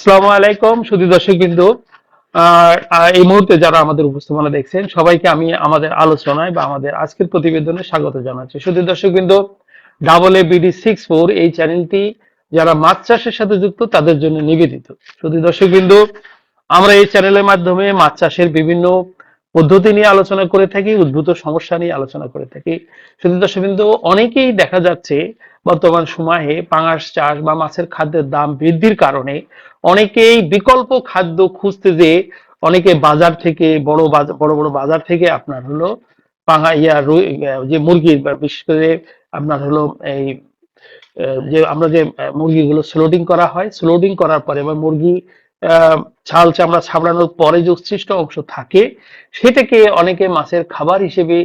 আসসালামু আলাইকুম, সুধি দর্শক বিন্দু। এই মুহূর্তে যারা আমাদের উপস্থাপনা দেখছেন, সবাইকে আমি আমাদের আলোচনায় বা আমাদের আজকের প্রতিবেদনে স্বাগত জানাচ্ছি। সুধি দর্শক বিন্দু double A BD six four এই চ্যানেলটি যারা মাছ চাষের সাথে যুক্ত, তাদের জন্য নিবেদিত। সুধি দর্শক বিন্দু, আমরা এই চ্যানেলের মাধ্যমে মাছ চাষের বিভিন্ন পদ্ধতি নিয়ে আলোচনা করে থাকি, উদ্ভূত সমস্যা নিয়ে আলোচনা করে থাকি। সুধী দর্শবিন্দু অনেকেই দেখা যাচ্ছে বর্তমান সময়ে পাঙাশ চাষ বা মাছের খাদ্যের দাম বৃদ্ধির কারণে অনেকেই বিকল্প খাদ্য খুঁজতে যে অনেকে বাজার থেকে বড় বড় বড় বাজার থেকে আপনার হলো পাঙা, ইয়া যে মুরগির বিশেষ করে আপনার হলো এই যে আমরা যে মুরগিগুলো স্লোডিং করা হয় স্লোডিং করার পরে বা মুরগি ছাল চামড়া ছাবড়ানোর পরে যে উচ্ছিষ্ট অংশ থাকে, সেটাকে অনেকে মাছের খাবার হিসেবে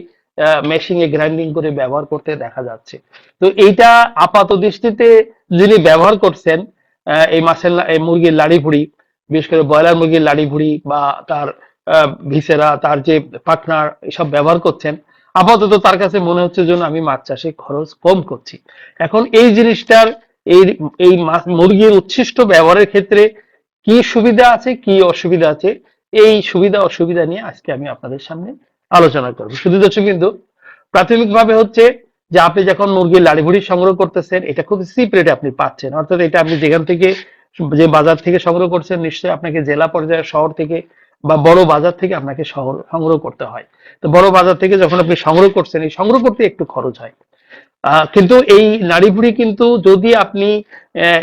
মেশিনে গ্রাইন্ডিং করে ব্যবহার করতে দেখা যাচ্ছে। তো এইটা আপাত দৃষ্টিতে যিনি ব্যবহার করছেন এই মাছের এই মুরগির লাড়ি ভুড়ি বিশেষ করে ব্রয়লার মুরগির লাড়ি ভুড়ি বা তার ভিসেরা, তার যে পাখনা, এসব ব্যবহার করছেন, আপাতত তার কাছে মনে হচ্ছে যেন আমি মাছ চাষে খরচ কম করছি। এখন এই জিনিসটার, এই এই মুরগির উচ্ছিষ্ট ব্যবহারের ক্ষেত্রে কি সুবিধা আছে, কি অসুবিধা আছে, এই সুবিধা, অসুবিধা নিয়ে আজকে আমি আপনাদের সামনে আলোচনা করব। শুধু দর্শক কিন্তু প্রাথমিকভাবে হচ্ছে যে আপনি যখন মুরগির লাড়ি ভুড়ি সংগ্রহ করতেছেন, এটা খুব চিপ রেটে আপনি পাচ্ছেন। অর্থাৎ এটা আপনি যেখান থেকে, যে বাজার থেকে সংগ্রহ করছেন, নিশ্চয়ই আপনাকে জেলা পর্যায়ে, শহর থেকে বা বড় বাজার থেকে আপনাকে সংগ্রহ করতে হয়। তো বড় বাজার থেকে যখন আপনি সংগ্রহ করছেন, এই সংগ্রহ করতে একটু খরচ হয়। কিন্তু এই নাড়ি ভুড়ি কিন্তু যদি আপনি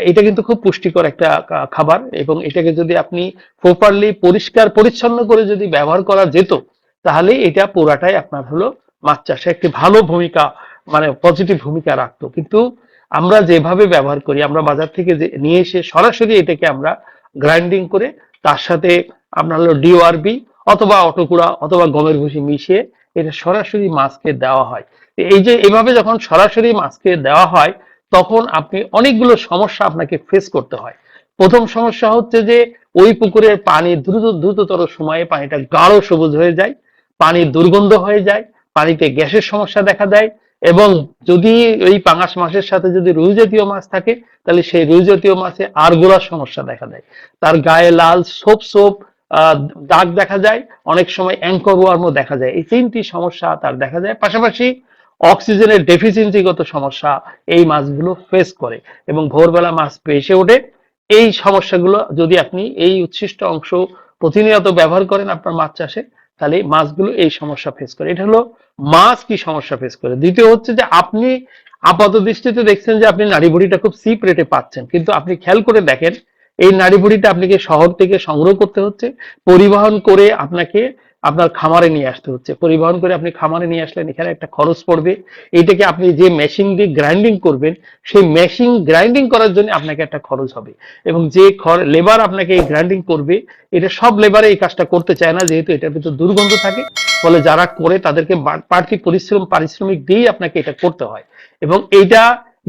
এটা কিন্তু খুব পুষ্টিকর একটা খাবার এবং এটাকে যদি আপনি প্রপারলি পরিষ্কার, পরিচ্ছন্ন করে যদি ব্যবহার করা যেত, তাহলে এটা পুরাটাই আপনার হলো মাছ চাষে একটি ভালো ভূমিকা মানে পজিটিভ ভূমিকা রাখতো। কিন্তু আমরা যেভাবে ব্যবহার করি, আমরা বাজার থেকে যে নিয়ে এসে সরাসরি এটাকে আমরা গ্রাইন্ডিং করে তার সাথে আপনার হলো ডিওআরবি অথবা অটোকুড়া অথবা গমের ভুসি মিশিয়ে এটা সরাসরি মাছকে দেওয়া হয়। এই যে এভাবে যখন সরাসরি মাছকে দেওয়া হয়, তখন আপনি অনেকগুলো সমস্যা আপনাকে ফেস করতে হয়। প্রথম সমস্যা হচ্ছে যে, ওই পুকুরের পানি দ্রুত, দ্রুততর সময়ে পানিটা গাঢ় সবুজ হয়ে যায় পানির দুর্গন্ধ হয়ে যায়, পানিতে গ্যাসের সমস্যা দেখা দেয় এবং যদি ওই পাঙাশ মাছের সাথে যদি রুই জাতীয় মাছ থাকে, তাহলে সেই রুই জাতীয় মাছে আরগোলার সমস্যা দেখা দেয়। তার গায়ে লাল সোপ সোপ দাগ দেখা যায়, অনেক সময় অ্যাঙ্কর ওয়ার্মও দেখা যায়। এই তিনটি সমস্যা তার দেখা যায়। পাশাপাশি অক্সিজেনের ডেফিসিয়েন্সিগত সমস্যা এই মাছগুলো ফেস করে এবং ভোরবেলা মাছ ভেসে ওঠে। এই সমস্যাগুলো যদি আপনি এই উচ্ছিষ্ট অংশ প্রতিনিয়ত ব্যবহার করেন আপনার মাছ চাষে, তাহলে মাছগুলো এই সমস্যা ফেস করে। এটা হলো মাছ কি সমস্যা ফেস করে। দ্বিতীয় হচ্ছে যে আপনি আপাত দৃষ্টিতে দেখছেন যে আপনি নাড়ি ভুড়িটা খুব চিপ রেটে পাচ্ছেন। কিন্তু আপনি খেয়াল করে দেখেন এই নাড়ি ভুড়িটা আপনাকে শহর থেকে সংগ্রহ করতে হচ্ছে, পরিবহন করে আপনাকে আপনার খামারে নিয়ে আসতে হচ্ছে। পরিবহন করে আপনি খামারে নিয়ে আসলেন, এখানে একটা খরচ পড়বে। এইটাকে আপনি যে মেশিন দিয়ে গ্রাইন্ডিং করবেন, সেই মেশিন গ্রাইন্ডিং করার জন্য আপনাকে একটা খরচ হবে। এবং যে লেবার আপনাকে এই গ্রাইন্ডিং করবে, এটা সব লেবারে এই কাজটা করতে চায় না, যেহেতু এটার ভিতর দুর্গন্ধ থাকে। ফলে যারা করে, তাদেরকে বাড়তি পরিশ্রম, পারিশ্রমিক দিয়েই আপনাকে এটা করতে হয়। এবং এইটা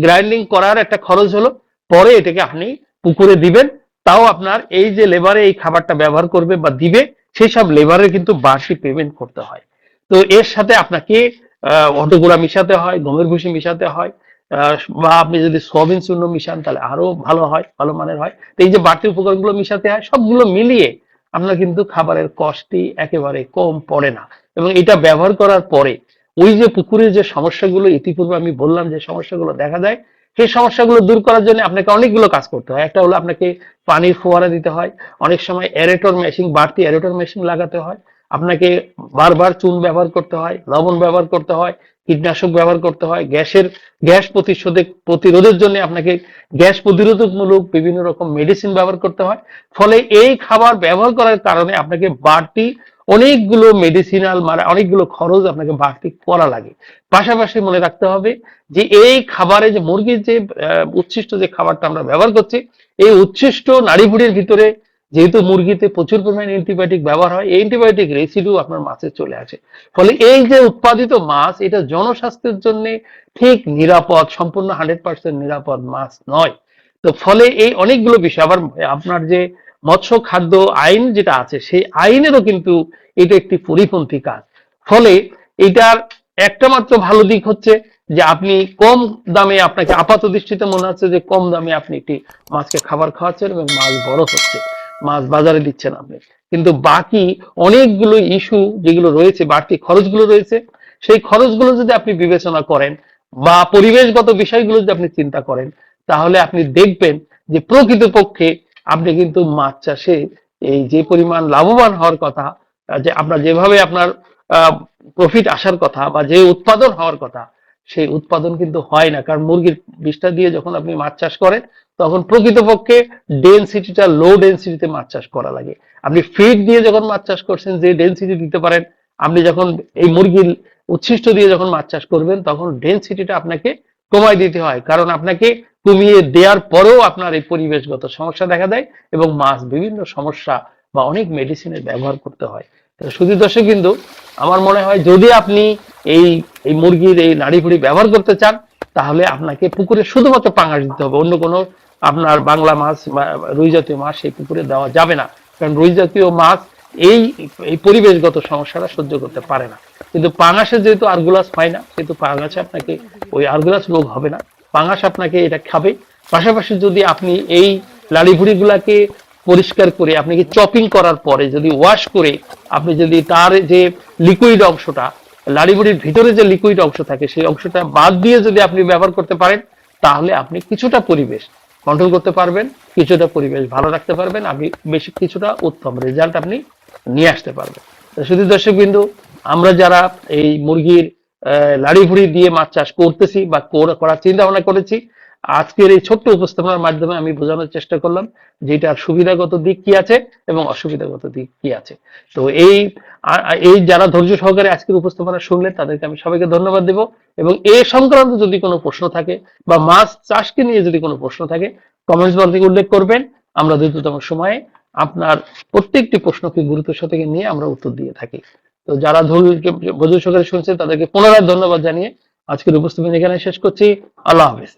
গ্রাইন্ডিং করার একটা খরচ হলো, পরে এটাকে আপনি পুকুরে দিবেন, তাও আপনার এই যে লেবারে এই খাবারটা ব্যবহার করবে বা দিবে সেই সব লেবারের কিন্তু বাড়তি পেমেন্ট করতে হয়। তো এর সাথে আপনাকে অটোগুড়া মিশাতে হয়, গমের ভুসি মিশাতে হয় বা আপনি যদি সোয়াবিন চূর্ণ মিশান, তাহলে আরও ভালো হয়, ভালো মানের হয়। তো এই যে বাড়তি উপকরণগুলো মিশাতে হয়, সবগুলো মিলিয়ে আপনার কিন্তু খাবারের কস্টই একেবারে কম পড়ে না। এবং এটা ব্যবহার করার পরে, ওই যে পুকুরের যে সমস্যাগুলো, ইতিপূর্বে আমি বললাম যে সমস্যাগুলো দেখা যায় সেই সমস্যাগুলো দূর করার জন্য আপনাকে অনেকগুলো কাজ করতে হয়। একটা হলো আপনাকে পানির ফোয়ারা দিতে হয়। অনেক সময় এরেটর মেশিন বাড়তি এরেটর মেশিন লাগাতে হয়। আপনাকে বারবার চুন ব্যবহার করতে হয়, লবণ ব্যবহার করতে হয়, কীটনাশক ব্যবহার করতে হয়। গ্যাসের, গ্যাস প্রতিশোধে, প্রতিরোধের জন্য আপনাকে গ্যাস প্রতিরোধকমূলক বিভিন্ন রকম মেডিসিন ব্যবহার করতে হয়। ফলে এই খাবার ব্যবহার করার কারণে আপনাকে বাড়তি অনেকগুলো মেডিসিনাল মানে অনেকগুলো খরচ আপনাকে বাড়তি করা লাগে। পাশাপাশি মনে রাখতে হবে যে এই খাবারে যে মুরগির যে উচ্ছিষ্ট যে খাবারটা আমরা ব্যবহার করছি, এই উচ্ছিষ্ট নাড়িভুড়ির ভিতরে যেহেতু মুরগিতে প্রচুর পরিমাণে অ্যান্টিবায়োটিক ব্যবহার হয়, এই অ্যান্টিবায়োটিক রেসিডু আপনার মাছে চলে আসে। ফলে এই যে উৎপাদিত মাছ, এটা জনস্বাস্থ্যের জন্য ঠিক নিরাপদ, সম্পূর্ণ হান্ড্রেড পার্সেন্ট নিরাপদ মাছ নয়। তো ফলে এই অনেকগুলো বিষয়, আবার আপনার যে মৎস্য, খাদ্য, আইন যেটা আছে, সেই আইনেরও কিন্তু এটা একটি পরিপন্থী কাজ। ফলে এটার একটা মাত্র ভালো দিক হচ্ছে যে আপনি কম দামে আপনাকে আপাত দৃষ্টিতে মনে হচ্ছে যে কম দামে আপনি একটি মাছকে খাবার খাওয়াচ্ছেন এবং মাছ বড় হচ্ছে, মাছ বাজারে দিচ্ছেন আপনি। কিন্তু বাকি অনেকগুলো ইস্যু যেগুলো রয়েছে, বাড়তি খরচগুলো রয়েছে, সেই খরচগুলো যদি আপনি বিবেচনা করেন বা পরিবেশগত বিষয়গুলো যদি আপনি চিন্তা করেন, তাহলে আপনি দেখবেন যে প্রকৃতপক্ষে আপনি কিন্তু মাছ চাষে এই যে পরিমাণ লাভবান হওয়ার কথা যে আপনার যেভাবে আপনার প্রফিট আসার কথা বা যে উৎপাদন হওয়ার কথা, সেই উৎপাদন কিন্তু হয় না। কারণ মুরগির বিষটা দিয়ে যখন আপনি মাছ চাষ করেন, তখন প্রকৃতপক্ষে ডেনসিটিটা লো ডেনসিটিতে মাছ চাষ করা লাগে। আপনি ফিড দিয়ে যখন মাছ চাষ করছেন, যে ডেন্সিটি দিতে পারেন, আপনি যখন এই মুরগির উচ্ছিষ্ট দিয়ে যখন মাছ চাষ করবেন, তখন ডেনসিটিটা আপনাকে কমায় দিতে হয়। কারণ আপনাকে কমিয়ে দেওয়ার পরেও আপনার এই পরিবেশগত সমস্যা দেখা দেয় এবং মাছ বিভিন্ন সমস্যা বা অনেক মেডিসিনের ব্যবহার করতে হয়। শুধু দর্শক কিন্তু আমার মনে হয় যদি আপনি এই এই মুরগির এই নাড়ি ভুড়ি ব্যবহার করতে চান, তাহলে আপনাকে পুকুরে শুধুমাত্র পাঙাশ দিতে হবে। অন্য কোনো আপনার বাংলা মাছ বা রুই জাতীয় মাছ সেই পুকুরে দেওয়া যাবে না। কারণ রুই জাতীয় মাছ এই এই পরিবেশগত সমস্যাটা সহ্য করতে পারে না। কিন্তু পাঙাশে যেহেতু আরগুলাস পায় না, সেহেতু পাঙাশে আপনাকে, ওই আরগুলাস রোগ হবে না। পাঙাশ আপনাকে এটা খাবে। পাশাপাশি যদি আপনি এই লাড়ি ভুড়িগুলাকে পরিষ্কার করে, আপনি কি চপিং করার পরে যদি ওয়াশ করে, আপনি যদি তার যে লিকুইড অংশটা লাড়িবুড়ির ভিতরে যে লিকুইড অংশ থাকে, সেই অংশটা বাদ দিয়ে যদি আপনি ব্যবহার করতে পারেন, তাহলে আপনি কিছুটা পরিবেশ কন্ট্রোল করতে পারবেন, কিছুটা পরিবেশ ভালো রাখতে পারবেন আপনি বেশি কিছুটা উত্তম রেজাল্ট আপনি নিয়ে আসতে পারবে। শুধু দর্শক বিন্দু, আমরা যারা এই মুরগির লাড়ি ভুড়ি দিয়ে মাছ চাষ করতেছি বা করার চিন্তা ভাবনা করেছি, আজকের এই ছোট্ট উপস্থাপনার মাধ্যমে আমি বোঝানোর চেষ্টা করলাম যে এটার সুবিধাগত দিক কি আছে এবং অসুবিধাগত দিক কি আছে। তো এই এই যারা ধৈর্য সহকারে আজকের উপস্থাপনা শুনলেন, তাদেরকে আমি সবাইকে ধন্যবাদ দেব এবং এ সংক্রান্ত যদি কোনো প্রশ্ন থাকে বা মাছ চাষকে নিয়ে যদি কোনো প্রশ্ন থাকে কমেন্টস বক্স উল্লেখ করবেন। আমরা দ্রুততম সময়ে আপনার প্রত্যেকটি প্রশ্নকে গুরুত্বের সাথে নিয়ে আমরা উত্তর দিয়ে থাকি। তো যারা ধরুলকে ধৈর্য সকালে শুনছে তাদেরকে পুনরায় ধন্যবাদ জানিয়ে আজকের উপস্থিতি এখানে শেষ করছি। আল্লাহ হাফেজ।